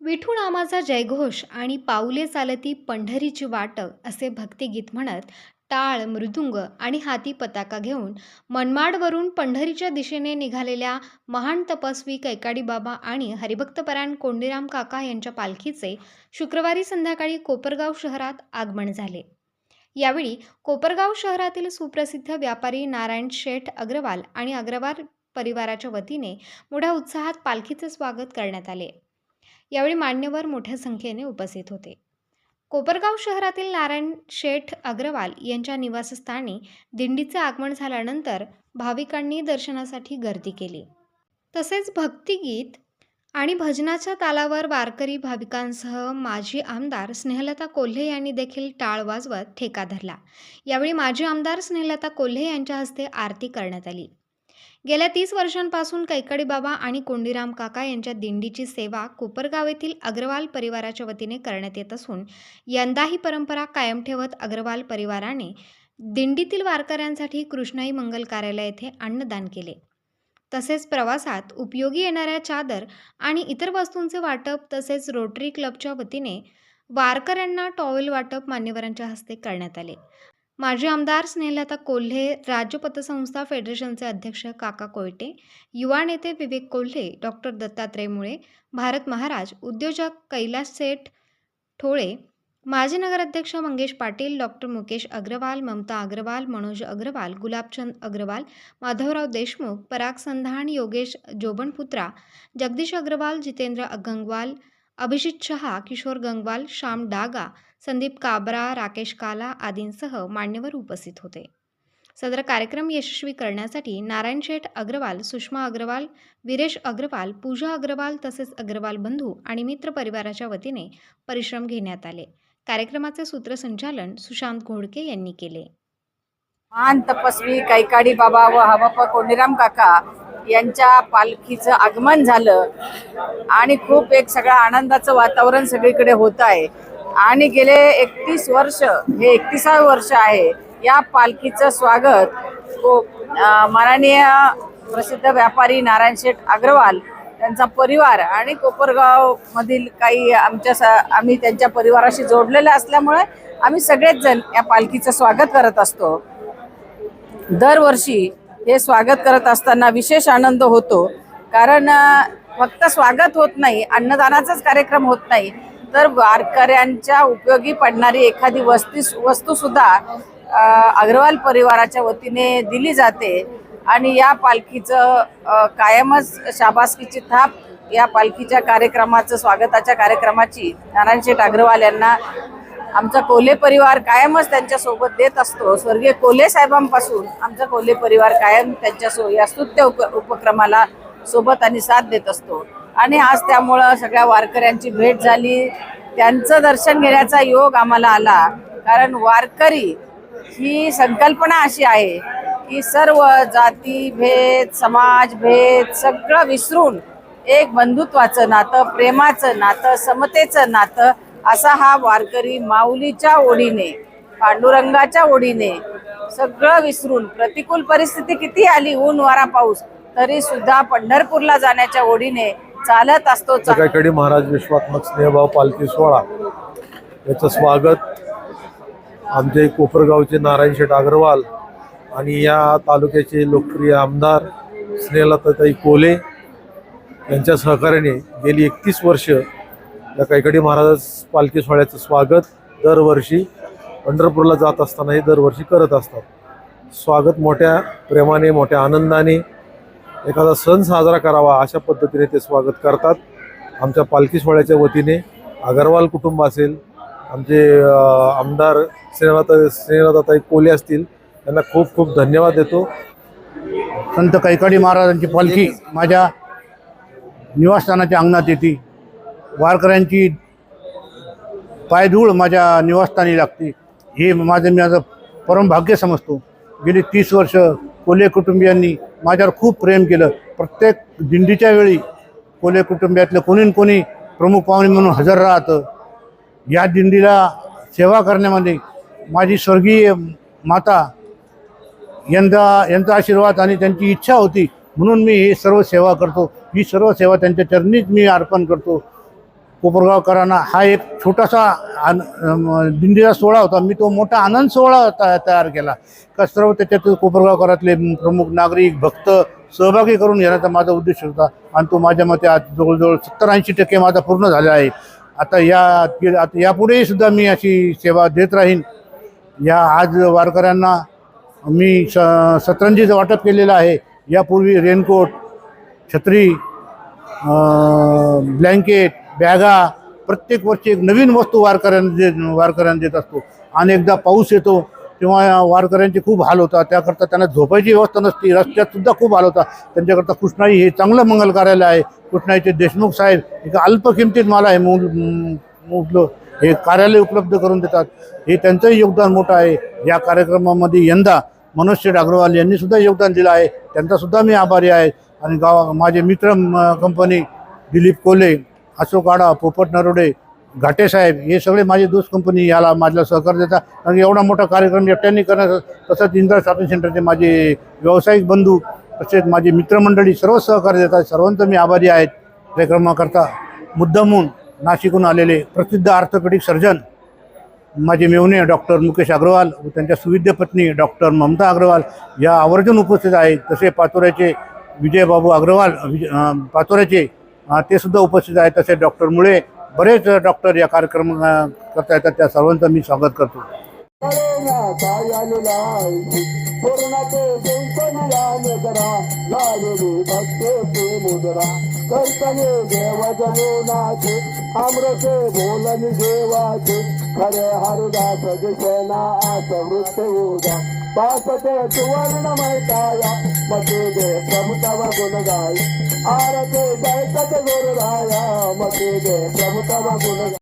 विठू नामाचा जयघोष आणि पाऊले चालती पंढरीची वाट असे भक्तिगीत म्हणत टाळ मृदुंग आणि हाती पताका घेऊन मनमाडवरून पंढरीच्या दिशेने निघालेल्या महान तपस्वी कैकाडी बाबा आणि हरिभक्तपरायण कोंडीराम काका यांच्या पालखीचे शुक्रवारी संध्याकाळी कोपरगाव शहरात आगमन झाले. यावेळी कोपरगाव शहरातील सुप्रसिद्ध व्यापारी नारायण शेठ अग्रवाल आणि अग्रवाल परिवाराच्या वतीने मोठ्या उत्साहात पालखीचे स्वागत करण्यात आले. यावेळी मान्यवर मोठ्या संख्येने उपस्थित होते. कोपरगाव शहरातील नारायण शेठ अग्रवाल यांच्या निवासस्थानी दिंडीचे आगमन झाल्यानंतर भाविकांनी दर्शनासाठी गर्दी केली. तसेच भक्तिगीत आणि भजनाच्या तालावर वारकरी भाविकांसह माजी आमदार स्नेहलता कोल्हे यांनी देखील टाळ वाजवत ठेका धरला. यावेळी माजी आमदार स्नेहलता कोल्हे यांच्या हस्ते आरती करण्यात आली. गेल्या तीस वर्षांपासून कैकडी बाबा आणि कोंडीराम काका यांच्या दिंडीची सेवा कोपरगाव येथील अग्रवाल परिवाराच्या वतीने करण्यात येत असून यंदा ही परंपरा कायम ठेवत अग्रवाल परिवाराने दिंडीतील वारकऱ्यांसाठी कृष्णाई मंगल कार्यालय येथे अन्नदान केले. तसेच प्रवासात उपयोगी येणाऱ्या चादर आणि इतर वस्तूंचे वाटप तसेच रोटरी क्लबच्या वतीने वारकऱ्यांना टॉवेल वाटप मान्यवरांच्या हस्ते करण्यात आले. माजी आमदार स्नेहलता कोल्हे राज्य पतसंस्था फेडरेशनचे अध्यक्ष काका कोयटे युवा नेते विवेक कोल्हे डॉक्टर दत्तात्रय मुळे भारत महाराज उद्योजक कैलास सेठ ठोळे माजी नगराध्यक्ष मंगेश पाटील डॉक्टर मुकेश अग्रवाल ममता अग्रवाल मनोज अग्रवाल गुलाबचंद अग्रवाल माधवराव देशमुख पराग संधान योगेश जोबणपुत्रा जगदीश अग्रवाल जितेंद्र गंगवाल अभिजित शहा किशोर गंगवाल श्याम डागा संदीप काबरा राकेश काला आदींसह मान्यवर उपस्थित होते. सदर कार्यक्रम यशस्वी करण्यासाठी नारायण शेठ अग्रवाल सुषमा अग्रवाल विरेश अग्रवाल पूजा अग्रवाल तसेच अग्रवाल बंधू आणि मित्र परिवाराच्या वतीने परिश्रम घेण्यात आले. कार्यक्रमाचे सूत्रसंचालन सुशांत घोडके यांनी केले. महान तपस्वी कैकाडी बाबा व हवापा कोंडीराम काका यांच्या पालखीचं आगमन झालं आणि खूप एक सगळं आनंदाचं वातावरण सगळीकडे होत आहे. आणि गेले एकतीस वर्ष हे एकतीसावे वर्ष आहे या पालखीचं स्वागत माननीय प्रसिद्ध व्यापारी नारायण शेठ अग्रवाल त्यांचा परिवार आणि कोपरगाव मधील काही आमच्या आम्ही त्यांच्या परिवाराशी जोडलेले असल्यामुळे आम्ही सगळेच जण या पालखीचं स्वागत करत असतो. दरवर्षी हे स्वागत करत असताना विशेष आनंद होतो. कारण फक्त स्वागत होत नाही अन्नदानाचाच कार्यक्रम होत नाही तर वारकऱ्यांच्या उपयोगी पडणारी एखादी वस्ती वस्तूसुद्धा अग्रवाल परिवाराच्या वतीने दिली जाते. आणि या पालखीचं कायमच शाबासकीची थाप या पालखीच्या कार्यक्रमाचं स्वागताच्या कार्यक्रमाची. नारायणशेठ अग्रवाल यांना आमचा कोल्हे परिवार कायमच त्यांच्यासोबत देत असतो. स्वर्गीय कोल्हे साहेबांपासून आमचा कोल्हे परिवार कायम त्यांच्या सो या स्तुत्य उप उपक्रमाला सोबत आणि साथ देत असतो. आणि आज त्यामुळं सगळ्या वारकऱ्यांची भेट झाली. त्यांचं दर्शन घेण्याचा योग आम्हाला आला. कारण वारकरी ही संकल्पना अशी आहे की सर्व जाती भेद समाज भेद सगळं विसरून एक बंधुत्वाचं नातं प्रेमाचं नातं समतेचं नातं असा हा वारकरी माऊलीच्या ओढीने पांडुरंगाच्या ओढीने सगळं विसरून प्रतिकूल परिस्थिती किती आली ऊन वारा पाऊस तरी सुद्धा पंढरपूरला जाण्याच्या ओढीने चालत असतो सगळ्याकडे महाराज विश्वात्मक स्नेहभाव पालखी सोहळा. याचं स्वागत आमचे कोपरगावचे नारायण शेठ अग्रवाल आणि या तालुक्याचे लोकप्रिय आमदार स्नेहलताताई कोले यांच्या सहकार्याने गेली एकतीस वर्ष या कैकडी महाराज पालखी सोहळ्याचं स्वागत दरवर्षी पंढरपूरला जात असताना हे दरवर्षी करत असतात. स्वागत मोठ्या प्रेमाने मोठ्या आनंदाने एखादा सण साजरा करावा अशा पद्धतीने ते स्वागत करतात. आमच्या पालखी सोहळ्याच्या वतीने अगरवाल कुटुंब असेल आमचे आमदार स्नेहलता स्नेहलताताई कोले असतील त्यांना खूप खूप धन्यवाद देतो. संत कैकाडी महाराजांची पालखी माझ्या निवासस्थानाच्या अंगणात येते. वारकऱ्यांची पायधूळ माझ्या निवासस्थानी लागते. हे माझं मी माझं परम भाग्य समजतो. गेली तीस वर्ष कोल्हे कुटुंबियांनी माझ्यावर खूप प्रेम केलं. प्रत्येक दिंडीच्या वेळी कोल्हे कुटुंबियातलं कोणी कोणी प्रमुख पाहुणे म्हणून हजर राहतं. या दिंडीला सेवा करण्यामध्ये माझी स्वर्गीय माता यंदा यांचा आशीर्वाद आणि त्यांची इच्छा होती म्हणून मी ही सर्व सेवा करतो. ही सर्व सेवा त्यांच्या चरणीच मी अर्पण करतो. कोपरगावकरांना हा एक छोटासा आन दिंडीचा सोहळा होता. मी तो मोठा आनंद सोहळा तयार केला. का सर्व त्याच्यात कोपरगावकरातले प्रमुख नागरिक भक्त सहभागी करून घेण्याचा माझा उद्देश होता आणि तो माझ्या मते आज जवळजवळ सत्तर ऐंशी टक्के माझा पूर्ण झाला आहे. आता या आता यापुढेही सुद्धा मी अशी सेवा देत राहीन. या आज वारकऱ्यांना मी स सतरंजीचं वाटप केलेलं आहे यापूर्वी रेनकोट छत्री ब्लँकेट बॅगा प्रत्येक वर्षी एक नवीन वस्तू वारकऱ्यांना दे वारकऱ्यांना देत असतो. अनेकदा पाऊस येतो तेव्हा वारकऱ्यांचे खूप हाल होता त्याकरता त्यांना झोपायची व्यवस्था नसती रस्त्यातसुद्धा खूप हाल होता त्यांच्याकरता कृष्णाई हे चांगलं मंगल कार्यालय आहे. कृष्णाईचे देशमुख साहेब एका अल्प किमतीत मला हे मूल मुलं हे कार्यालय उपलब्ध करून देतात. हे त्यांचंही योगदान मोठं आहे. या कार्यक्रमामध्ये यंदा मनोज शेठ अग्रवाल यांनी सुद्धा योगदान दिलं आहे. त्यांचा सुद्धा मी आभारी आहे. आणि गावा माझे मित्र म, कंपनी दिलीप कोले अशोक आडा पोपट नरोडे घाटेसाहेब हे सगळे माझे दोस्त कंपनी याला माझ्याला सहकार्य देतात. कारण एवढा मोठा कार्यक्रम एकट्याने करण्यास तसंच इंदिरा शॉपिंग सेंटरचे माझे व्यावसायिक बंधू तसेच माझी मित्रमंडळी सर्व सहकार्य देतात. सर्वांचं मी आभारी आहेत कार्यक्रमाकरता मुद्दामून नाशिकहून आलेले प्रसिद्ध ऑर्थोपेडिक सर्जन माझे मेवणे डॉक्टर मुकेश अग्रवाल व त्यांच्या सुविद्य पत्नी डॉक्टर ममता अग्रवाल या आवर्जून उपस्थित आहेत. तसे पाचोऱ्याचे विजयबाबू अग्रवाल विजय पाचोऱ्याचे ते सुद्धा उपस्थित आहेत. तसे डॉक्टर मुळे बरेच डॉक्टर या कार्यक्रम करता येतात. त्या सर्वांचं मी स्वागत करतो. पूर्णाचे चिंतनिया लागले भक्ते ते मुद्रा. कर्तने देव जमुनाचे अमृते बोलन देवाचे. खरे हरिदास दिसेना आस वृत्त उदा पापते सुवर्ण मैताया मते दे प्रमुतव गुण गाय आरते जयकत गुरुराया मते दे प्रमुतव गुण